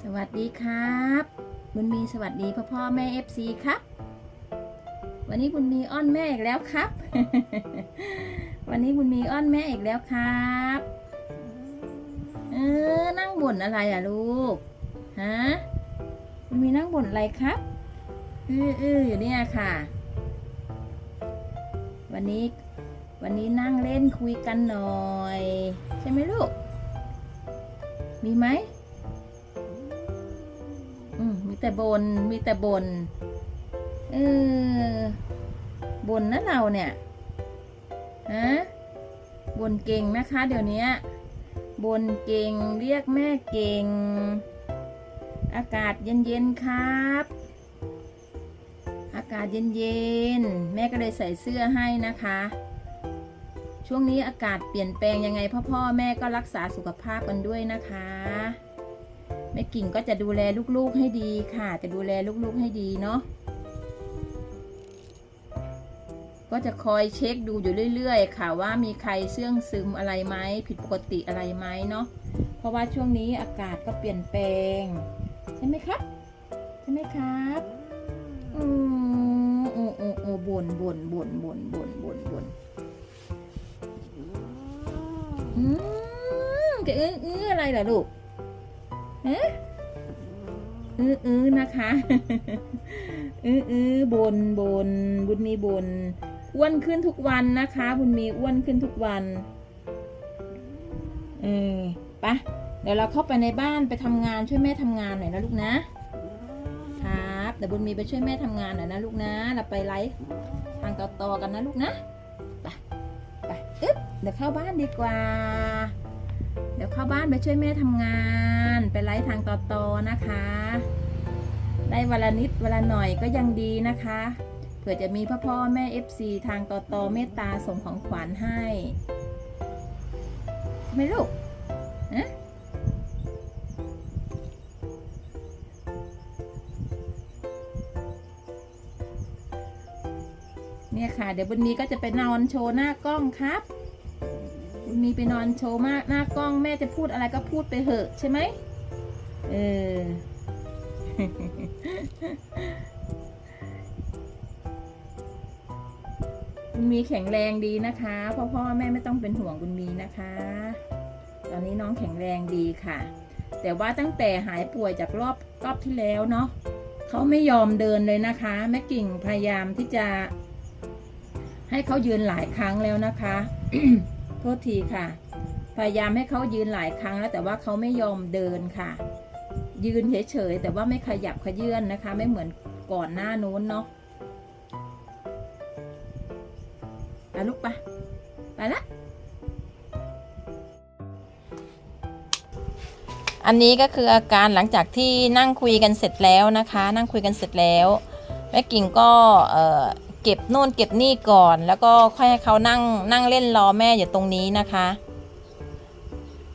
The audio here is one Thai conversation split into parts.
สวัสดีครับ บุญมีสวัสดีพ่อพ่อแม่เอฟซีครับ วันนี้บุญมีอ้อนแม่อีกแล้วครับ วันนี้บุญมีอ้อนแม่อีกแล้วครับเออนั่งบ่นอะไรอะลูกฮะบุญมีนั่งบ่นอะไรครับอืออืออยู่เนี่ยค่ะ วันนี้วันนี้นั่งเล่นคุยกันหน่อย ใช่ไหมลูก มีไหม แต่บนมีแต่บนเออบนนะเราเนี่ยฮะบนเก่งนะคะ เดี๋ยวนี้บนเก่งเรียกแม่เก่ง อากาศเย็นๆครับ อากาศเย็นๆแม่ก็เลยใส่เสื้อให้นะคะ ช่วงนี้อากาศเปลี่ยนแปลงยังไงพ่อพ่อแม่ก็รักษาสุขภาพกันด้วยนะคะ แม่กิ่งก็จะดูแลลูกๆให้ดีค่ะ จะดูแลลูกๆให้ดีเนาะก็จะคอยเช็คดูอยู่เรื่อย ๆ ค่ะว่ามีใครเสื่องซึมอะไรไหมผิดปกติอะไรไหมเนาะเพราะว่าช่วงนี้อากาศก็เปลี่ยนแปลง ใช่ไหมครับ ใช่ไหมครับอืมโอ้โอ้โอ้บ่นบ่นบ่นบ่นบ่นบ่นบ่นอืมแกเอือเอื้ออะไรล่ะลูก เอื้ออื้อนะคะอื้ออื้อบนบน บุญมีบน อ้วนขึ้นทุกวันนะคะ บุญมีอ้วนขึ้นทุกวัน เออไปะเดี๋ยวเราเข้าไปในบ้านไปทำงานช่วยแม่ทำงานหน่อยนะลูกนะ ครับเดี๋ยวบุญมีไปช่วยแม่ทำงานหน่อยนะลูกนะ เราไปไลฟ์ทางต่อๆกันนะลูกนะ ไปไปอึ๊บเดี๋ยวเข้าบ้านดีกว่า เดี๋ยวเข้าบ้านไปช่วยแม่ทำงาน ไปไลฟ์ทางต่อๆนะคะ ได้วันละนิดวันละหน่อยก็ยังดีนะคะ เผื่อจะมีพ่อพ่อแม่ FC ทางต่อๆเมตตาส่งของขวัญให้ใช่ไหมลูกฮะเนี่ยค่ะ เดี๋ยวบุญมีก็จะไปนอนโชว์หน้ากล้องครับ มีไปนอนโชว์มากหน้ากล้องแม่จะพูดอะไรก็พูดไปเถอะใช่ไหมเออบุญมีแข็งแรงดีนะคะพ่อพ่อแม่ไม่ต้องเป็นห่วงบุญมีนะคะ ตอนนี้น้องแข็งแรงดีค่ะ แต่ว่าตั้งแต่หายป่วยจากรอบรอบที่แล้วเนาะเขาไม่ยอมเดินเลยนะคะแม่กิ่งพยายามที่จะ ให้เขายืนหลายครั้งแล้วนะคะ ทษทีค่ะ พยายามให้เขายืนหลายครั้งแล้วแต่ว่าเขาไม่ยอมเดินค่ะ ยืนเฉยๆแต่ว่าไม่ขยับขยื่นนะคะ ไม่เหมือนก่อนหน้านู้นเนาะไปลูกไปไปละอันนี้ก็คืออาการหลังจากที่นั่งคุยกันเสร็จแล้วนะคะ นั่งคุยกันเสร็จแล้วแม่กิ่งก็เอ่อ เก็บโน่นเก็บนี่ก่อน แล้วก็ค่อยให้เขานั่งนั่งเล่นรอแม่อยู่ตรงนี้นะคะ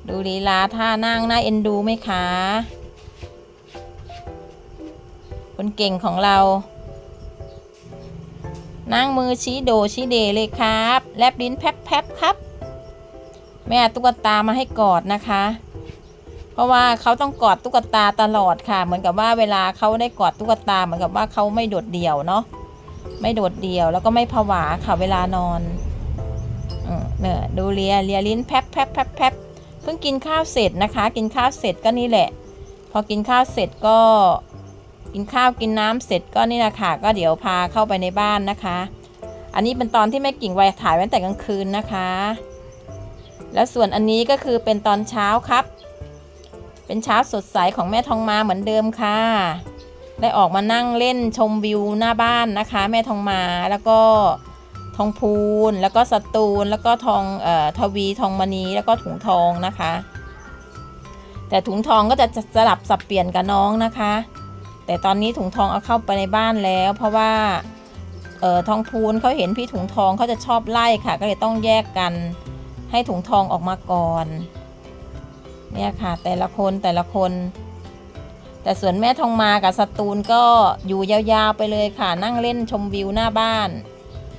ดูลีลาท่านั่งน่าเอ็นดูไหมคะ คนเก่งของเรา นั่งมือชี้โดชี้เดเลยครับ แลบลิ้นแพบๆครับ แม่ตุ๊กตามาให้กอดนะคะเพราะว่าเขาต้องกอดตุ๊กตาตลอดค่ะ เหมือนกับว่าเวลาเขาได้กอดตุ๊กตาเหมือนกับว่าเขาไม่โดดเดี่ยวเนาะ ไม่โดดเดี่ยว แล้วก็ไม่ผวาค่ะเวลานอนเนี่ยดูเลียเลียลิ้นแพบแพบแพบแพบเพิ่งกินข้าวเสร็จนะคะ กินข้าวเสร็จก็นี่แหละ พอกินข้าวเสร็จก็ กินข้าวกินน้ำเสร็จก็นี่แหละค่ะก็เดี๋ยวพาเข้าไปในบ้านนะคะ อันนี้เป็นตอนที่แม่กิ่งไวถ่ายไว้ตั้งแต่กลางคืนนะคะ แล้วส่วนอันนี้ก็คือเป็นตอนเช้าครับ เป็นเช้าสดใสของแม่ทองมาเหมือนเดิมค่ะ ได้ออกมานั่งเล่นชมวิวหน้าบ้านนะคะ แม่ทองมาแล้วก็ทองพูนแล้วก็สตูลแล้วก็ทองเอ่อทวีทองมณีแล้วก็ถุงทองนะคะ แต่ถุงทองก็จะสลับสับเปลี่ยนกับน้องนะคะ แต่ตอนนี้ถุงทองเอาเข้าไปในบ้านแล้ว เพราะว่าเอ่อทองพูนเขาเห็นพี่ถุงทองเขาจะชอบไล่ค่ะ ก็เลยต้องแยกกันให้ถุงทองออกมาก่อน เนี่ยค่ะแต่ละคนแต่ละคน แต่สวนแม่ทองมากับสตูลก็อยู่ยาวๆไปเลยค่ะนั่งเล่นชมวิวหน้าบ้าน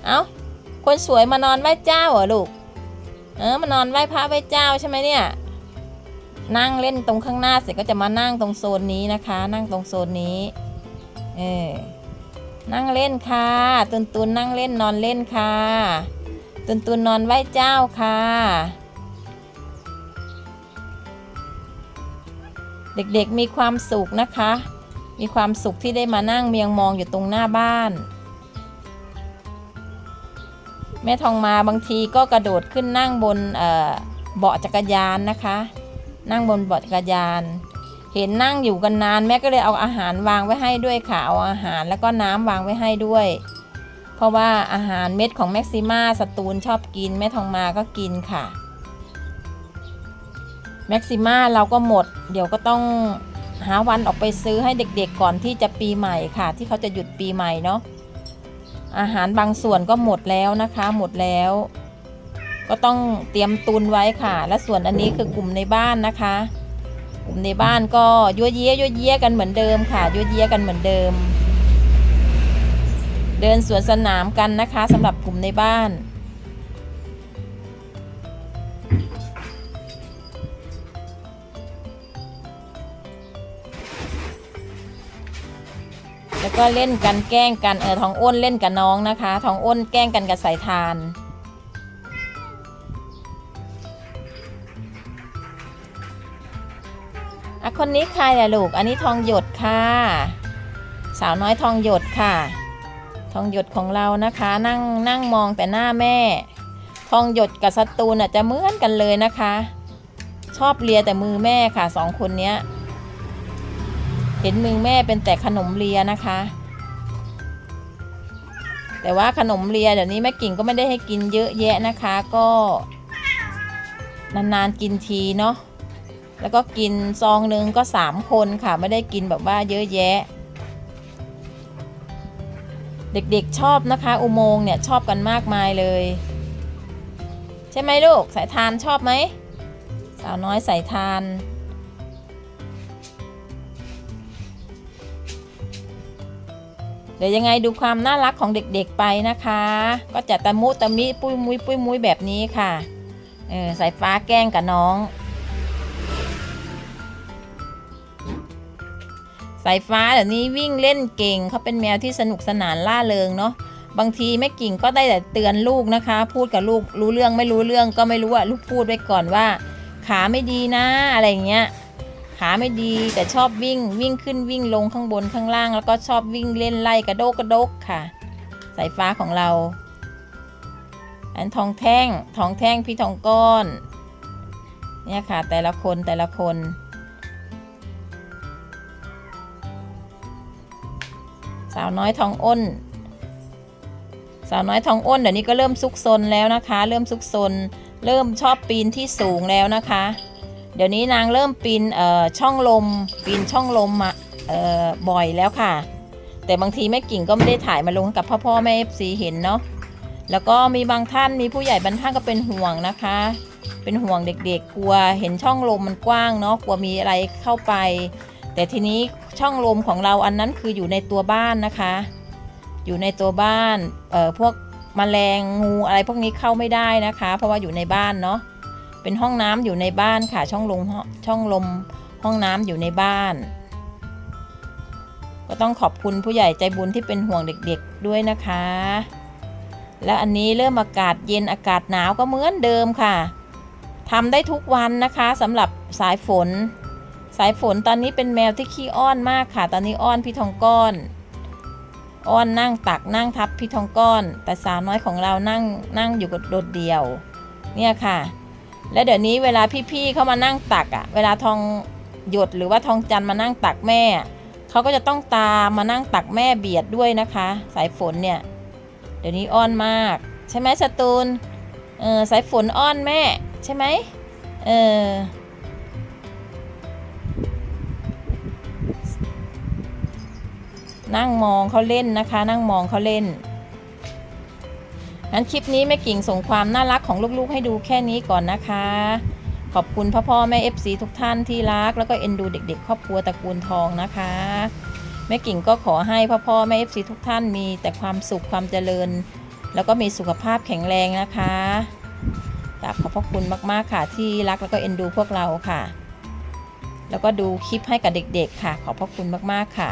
เอา้าคนสวยมานอนไหว้เจ้าเหรอลูก เออมานอนไหว้พระไหว้เจ้าใช่ไหมเนี่ย นั่งเล่นตรงข้างหน้าเสร็จก็จะมานั่งตรงโซนนี้นะคะ นั่งตรงโซนนี้ เออ นั่งเล่นค่ะ ตุนตุนนั่งเล่นนอนเล่นค่ะ ตุนตุนนอนไหว้เจ้าค่ะ เด็กๆมีความสุขนะคะ มีความสุขที่ได้มานั่งเมียงมองอยู่ตรงหน้าบ้าน แม่ทองมาบางทีก็กระโดดขึ้นนั่งบนเอ่อเบาะจักรยานนะคะ นั่งบนเบาะจักรยาน เห็นนั่งอยู่กันนานแม่ก็เลยเอาอาหารวางไว้ให้ด้วยค่ะ เอาอาหารแล้วก็น้ำวางไว้ให้ด้วย เพราะว่าอาหารเม็ดของแม็กซิมาสตูลชอบกินแม่ทองมาก็กินค่ะ แม็กซิม่าเราก็หมด เดี๋ยวก็ต้องหาวันออกไปซื้อให้เด็กๆก่อนที่จะปีใหม่ค่ะ ที่เขาจะหยุดปีใหม่เนาะอาหารบางส่วนก็หมดแล้วนะคะ หมดแล้ว ก็ต้องเตรียมตุนไว้ค่ะ และส่วนอันนี้คือกลุ่มในบ้านนะคะ กลุ่มในบ้านก็ยั่วเยี้ยยั่วเยี้ยกันเหมือนเดิมค่ะยั่วเยี้ยกันเหมือนเดิม เดินสวนสนามกันนะคะสำหรับกลุ่มในบ้าน ก็เล่นกันแกล้งกันเออทองอ้นเล่นกับน้องนะคะทองอ้นแกล้งกันกับสายทาน อะคนนี้ใครล่ะลูก อันนี้ทองหยดค่ะ สาวน้อยทองหยดค่ะ ทองหยดของเรานะคะนั่งนั่งมองแต่หน้าแม่ ทองหยดกับสตูนอะจะเหมือนกันเลยนะคะ ชอบเลียแต่มือแม่ค่ะสองคนเนี้ย เห็นมือแม่เป็นแต่ขนมเลียนะคะ แต่ว่าขนมเลียเดี๋ยวนี้แม่กิ่งก็ไม่ได้ให้กินเยอะแยะนะคะ ก็ นานๆกินทีเนาะแล้วก็กินซองหนึ่งก็สามคนค่ะ ไม่ได้กินแบบว่าเยอะแยะ เด็กๆชอบนะคะ อุโมงเนี่ยชอบกันมากมายเลย ใช่ไหมลูกสายทานชอบไหมสาวน้อยสายทาน เดี๋ยวยังไงดูความน่ารักของเด็กๆไปนะคะ ก็จะตะมุตะมิปุ้ยมุ้ยปุ้ยมุ้ยแบบนี้ค่ะเออสายฟ้าแกล้งกับน้อง สายฟ้าเดี๋ยวนี้วิ่งเล่นเก่งเขาเป็นแมวที่สนุกสนานล่าเริงเนาะบางทีแม่กิ่งก็ได้แต่เตือนลูกนะคะ พูดกับลูกรู้เรื่องไม่รู้เรื่องก็ไม่รู้อะลูกพูดไว้ก่อนว่า ขาไม่ดีนะอะไรเงี้ย ขาไม่ดีแต่ชอบวิ่งวิ่งขึ้นวิ่งลงข้างบนข้างล่าง แล้วก็ชอบวิ่งเล่นไล่กระโดกกระดกค่ะ สายฟ้าของเรา อันทองแท่งทองแท่งพี่ทองก้อน เนี่ยค่ะแต่ละคนแต่ละคนสาวน้อยทองอ้น สาวน้อยทองอ้นเดี๋ยวนี้ก็เริ่มซุกซนแล้วนะคะ เริ่มซุกซน เริ่มชอบปีนที่สูงแล้วนะคะ ดี๋ยวนี้นางเริ่มปีนเอ่อช่องลมปีนช่องลมมาเอ่อบ่อยแล้วค่ะ แต่บางทีแม่กิ่งก็ไม่ได้ถ่ายมาลงกับพ่อพ่อแม่เอฟซีเห็นเนาะแล้วก็มีบางท่านมีผู้ใหญ่บางท่านก็เป็นห่วงนะคะ เป็นห่วงเด็กๆ กลัวเห็นช่องลมมันกว้างเนาะกลัวมีอะไรเข้าไป แต่ทีนี้ช่องลมของเราอันนั้นคืออยู่ในตัวบ้านนะคะ อยู่ในตัวบ้านเอ่อพวกแมลงงูอะไรพวกนี้เข้าไม่ได้นะคะ เพราะว่าอยู่ในบ้านเนาะ เป็นห้องน้ำอยู่ในบ้านค่ะช่องลมช่องลมห้องน้ำอยู่ในบ้าน ก็ต้องขอบคุณผู้ใหญ่ใจบุญที่เป็นห่วงเด็กๆด้วยนะคะ และอันนี้เริ่มอากาศเย็นอากาศหนาวก็เหมือนเดิมค่ะทำได้ทุกวันนะคะสำหรับสายฝน สายฝนตอนนี้เป็นแมวที่ขี้อ้อนมากค่ะ ตอนนี้อ้อนพี่ทองก้อนอ้อนนั่งตักนั่งทับพี่ทองก้อน แต่สาวน้อยของเรานั่งนั่งอยู่กับโดดเดี่ยว เนี่ยค่ะ และเดี๋ยวนี้เวลาพี่ๆเขามานั่งตักอะ่ะ เวลาทองหยดหรือว่าทองจันมานั่งตักแม่ เขาก็จะต้องตามมานั่งตักแม่เบียดด้วยนะคะ สายฝนเนี่ย เดี๋ยวนี้อ้อนมาก ใช่ไหมสตูนเออสายฝนอ้อนแม่ ใช่ไหมเออนั่งมองเขาเล่นนะคะ นั่งมองเขาเล่น งั้นคลิปนี้แม่กิ่งส่งความน่ารักของลูกๆ ให้ดูแค่นี้ก่อนนะคะ ขอบคุณพ่อพ่อแม่ FC ทุกท่านที่รัก แล้วก็เอ็นดูเด็ก ๆ ครอบครัวตระกูลทองนะคะแม่กิ่งก็ขอให้พ่อพ่อแม่ FC ทุกท่านมีแต่ความสุขความเจริญ แล้วก็มีสุขภาพแข็งแรงนะคะกราบขอบพระคุณมากๆค่ะที่รักแล้วก็เอ็นดูพวกเราค่ะ แล้วก็ดูคลิปให้กับเด็ก ๆ ค่ะ ขอบพระคุณมากๆค่ะ